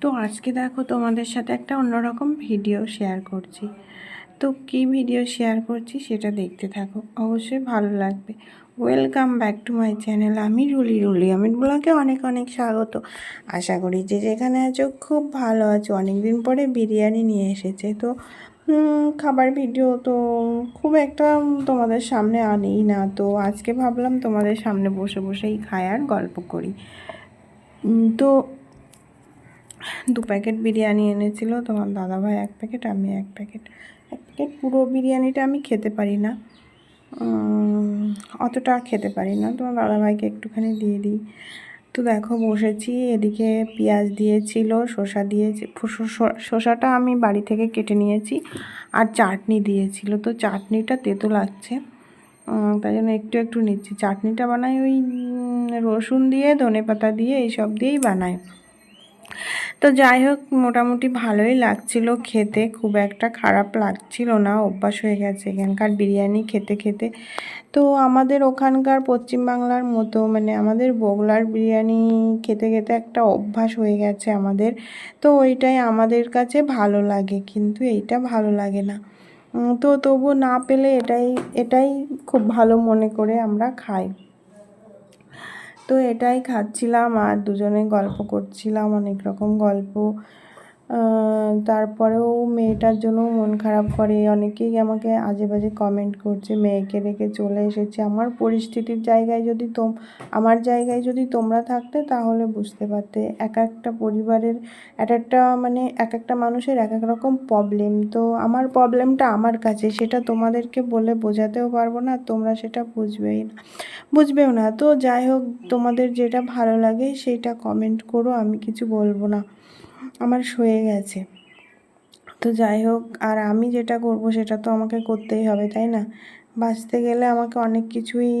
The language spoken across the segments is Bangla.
তো আজকে দেখো তোমাদের সাথে একটা অন্যরকম ভিডিও শেয়ার করছি। তো কী ভিডিও শেয়ার করছি সেটা দেখতে থাকো। অবশ্যই ভালো লাগবে। Welcome back to my channel আমি রুলি রুলি, আমি ব্লগে অনেক অনেক স্বাগত। আশা করি যে যেখানে আছো খুব ভালো আছো। অনেক দিন পরে বিরিয়ানি নিয়ে এসেছে। তো খাবার ভিডিও তো খুব একটা তোমাদের সামনে আনেই না। তো আজকে ভাবলাম তোমাদের সামনে বসে বসেই খাই আর গল্প করি। তো দু প্যাকেট বিরিয়ানি এনেছিল তোমার দাদাভাই এক প্যাকেট, আমি এক প্যাকেট। এক প্যাকেট পুরো বিরিয়ানিটা আমি খেতে পারি না। অতটা খেতে পারি না। তোমার দাদাভাইকে একটুখানি দিয়ে দিই। তো দেখো, বসেছি, এদিকে পেঁয়াজ দিয়েছিল, শসা দিয়েছি শসাটা আমি বাড়ি থেকে কেটে নিয়েছি আর চাটনি দিয়েছিল। তো চাটনিটা তেতো লাগছে তাই জন্য একটু একটু নিচ্ছি। চাটনিটা বানাই ওই রসুন দিয়ে ধনে পাতা দিয়ে, এইসব দিয়েই বানাই। তো যাই হোক, মোটামুটি ভালোই লাগছিল খেতে। খুব একটা খারাপ লাগছিল না, অভ্যাস হয়ে গেছে এখানকার বিরিয়ানি খেতে খেতে। তো আমাদের ওখানকার পশ্চিমবাংলার মতো মানে আমাদের বগলার বিরিয়ানি খেতে খেতে একটা অভ্যাস হয়ে গেছে আমাদের। তো ওইটাই আমাদের কাছে ভালো লাগে, কিন্তু এইটা ভালো লাগে না। তো তবু না পেলে এটাই এটাই খুব ভালো মনে করে আমরা খাই। তো এটাই খাচ্ছিলাম আর দুজনে গল্প করছিলাম অনেক রকম গল্প। তারপরেও মেয়েটার জন্য মন খারাপ করে। অনেকেই আমাকে আজে বাজে কমেন্ট করছে, মেয়েকে রেখে চলে এসেছে। আমার পরিস্থিতির জায়গায় যদি তোম, আমার জায়গায় যদি তোমরা থাকতে তাহলে বুঝতে পারতে। এক একটা পরিবারের, এক একটা মানে এক একটা মানুষের এক এক রকম প্রবলেম তো আমার প্রবলেমটা আমার কাছে। সেটা তোমাদেরকে বলে বোঝাতেও পারব না, তোমরা সেটা বুঝবেই না। বুঝবেও না। তো যাই হোক, তোমাদের যেটা ভালো লাগে সেটা কমেন্ট করো, আমি কিছু বলব না। আমার শুয়ে গেছে। তো যাই হোক, আর আমি যেটা করব সেটা তো আমাকে করতেই হবে, তাই না? বাঁচতে গেলে আমাকে অনেক কিছুই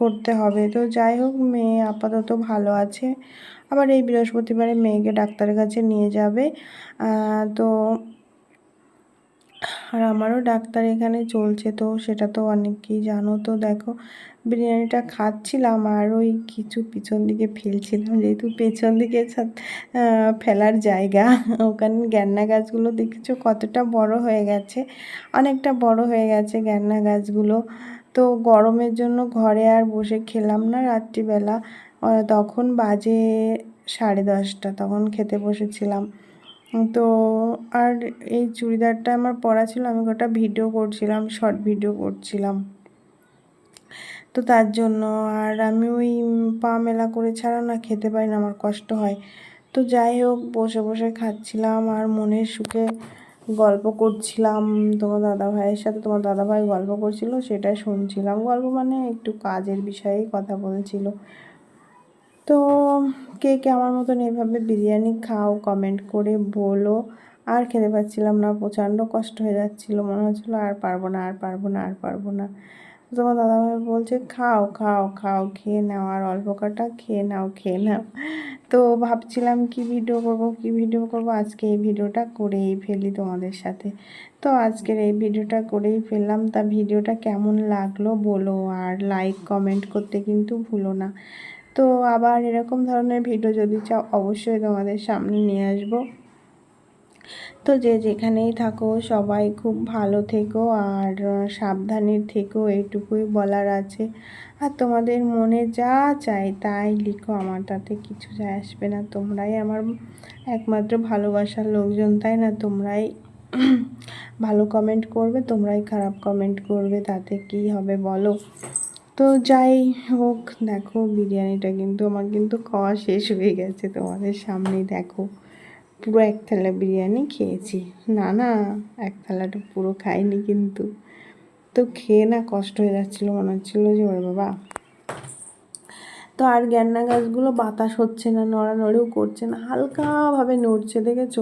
করতে হবে। তো যাই হোক, মেয়ে আপাতত ভালো আছে। আবার এই বৃহস্পতিবারে মেয়েকে ডাক্তারের কাছে নিয়ে যাবে। তো আর আমারও ডাক্তার এখানে চলছে তো, সেটা তো অনেকেই জানো তো। দেখো, বিরিয়ানিটা খাচ্ছিলাম আর ওই কিছু পিছন দিকে ফেলছিলাম, যেহেতু পেছন দিকে ফেলার জায়গা। ওখানে গ্যান্না গাছগুলো দেখেছ কতটা বড় হয়ে গেছে? অনেকটা বড় হয়ে গেছে গ্যান্না গাছগুলো। তো গরমের জন্য ঘরে আর বসে খেলাম না রাত্রিবেলা। তখন বাজে সাড়ে দশটা, তখন খেতে বসেছিলাম। তো আর এই চুড়িদারটা আমার পরা ছিল, আমি ওটা ভিডিও করছিলাম শর্ট ভিডিও করছিলাম। তো তার জন্য আর আমি ওই পা মেলা করে ছাড়া না খেতে পারি না, আমার কষ্ট হয়। তো যাই হোক, বসে বসে খাচ্ছিলাম আর মনের সুখে গল্প করছিলাম। তোমার দাদা ভাইয়ের সাথে তোমার দাদা ভাই গল্প করছিল সেটা শুনছিলাম। গল্প মানে একটু কাজের বিষয়েই কথা বলছিল। তো কে কে আমার মতন এভাবে বিরিয়ানি খাও কমেন্ট করে বলো। আর খেতে পাচ্ছিলাম না, প্রচণ্ড কষ্ট হয়ে যাচ্ছিল, মনে হচ্ছিল আর পারব না, আর পারব না, আর পারব না। তোমার দাদাভাই বলছে, খাও খাও খাও, খেয়ে নাও, আর অল্প কটা খেয়ে নাও খেয়ে নাও। তো ভাবছিলাম কি ভিডিও করব, কি ভিডিও করব? আজকে এই ভিডিওটা করেই ফেলি তোমাদের সাথে। তো আজকের এই ভিডিওটা করেই ফেললাম। তা ভিডিওটা কেমন লাগল বলো, আর লাইক কমেন্ট করতে কিন্তু ভুলো না। তো আবার এরকম ধরনের ভিডিও যদি চাও, অবশ্যই তোমাদের সামনে নিয়ে আসব। তো যে যেখানেই থাকো, সবাই খুব ভালো থেকো আর সাবধানে থেকো, এইটুকুই বলার আছে। আর তোমাদের মনে যা চাই তাই লিখো, আমার তাতে কিছু যায় আসবে না। তোমরাই আমার একমাত্র ভালোবাসার লোকজন, তাই না? তোমরাই ভালো কমেন্ট করবে, তোমরাই খারাপ কমেন্ট করবে, তাতে কি হবে বলো? তো যাই হোক, দেখো বিরিয়ানিটা কিন্তু আমার কিন্তু খাওয়া শেষ হয়ে গেছে। তোমাদের সামনেই দেখো, পুরো এক থালা বিরিয়ানি খেয়েছি। না না এক থালাটা পুরো খাইনি কিন্তু। তো খেয়ে না কষ্ট হয়ে যাচ্ছিল, মনে হচ্ছিল যে, ওরে বাবা। তো আর গ্যান্না গাছগুলো বাতাস হচ্ছে না, নড়ানড়িও করছে না, হালকাভাবে নড়ছে, দেখেছ?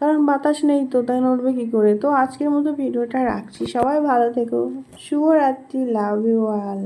কারণ বাতাস নেই তো, তাই নড়বে কী করে? তো আজকের মতো ভিডিওটা রাখছি। সবাই ভালো থেকো, শুভরাত্রি, লাভ ইউ অল।